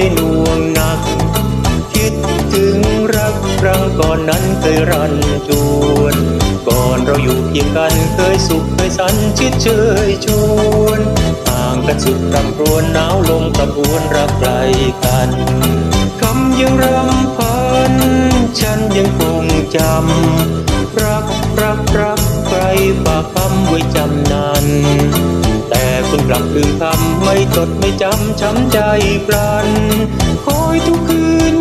ใจหน่วงหนัก คิดถึงรักครั้งก่อนนั้นเคยรันจวน ก่อนเราอยู่เพียงกันเคยสุขเคยสันชิดเชยชวนห่างกันสุดรำรวนหนาวลมกระพวนรักไกลกันคำยังรำพัน ฉันยังคงจำ รักรักรักใครฝากคำไว้จำนั้น คุณกลับลืมคำไม่จดไม่จำช้ำใจปรันคอยทุกคืน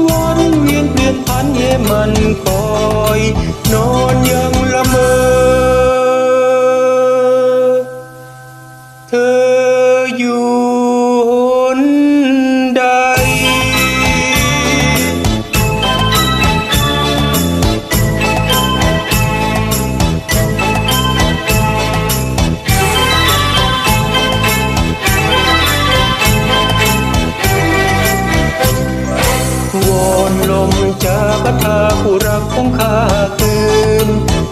รักของข้าคืน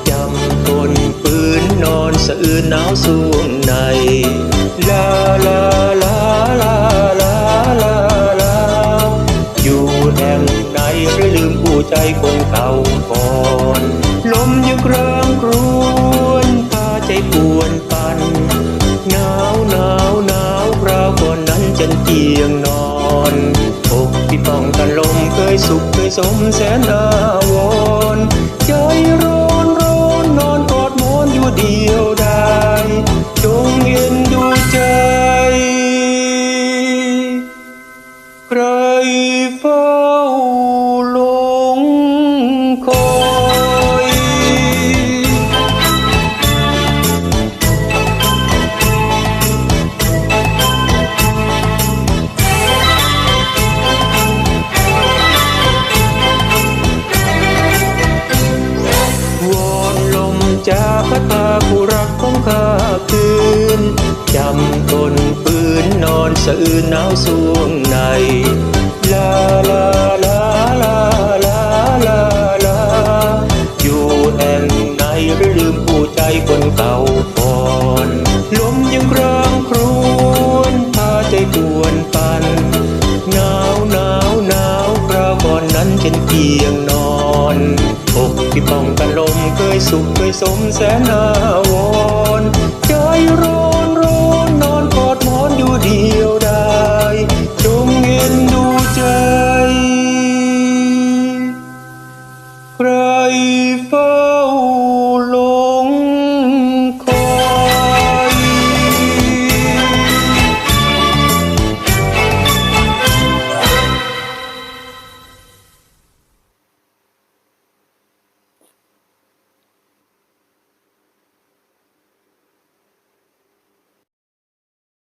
จำทนปืนนอนสะอื้นหนาวสวงใน ลาลาลาลาลาลาลาอยู่แห่งไหนหรือลืมผู้ใจคนเก่าก่อน ลมยังครางครู สุขเคยสมแสนอาวรใจร้อ ผู้รักของข้าคืนจำคนปืนนอนสะอื้นหนาวสวงใน ลาลาลาลาลาลาลาอยู่แห่งไหนหรือลืมผู้ใจคนเก่า อกที่ต้องกันลมเคยสุขเคยสมแสนอาวรณ์ใจร้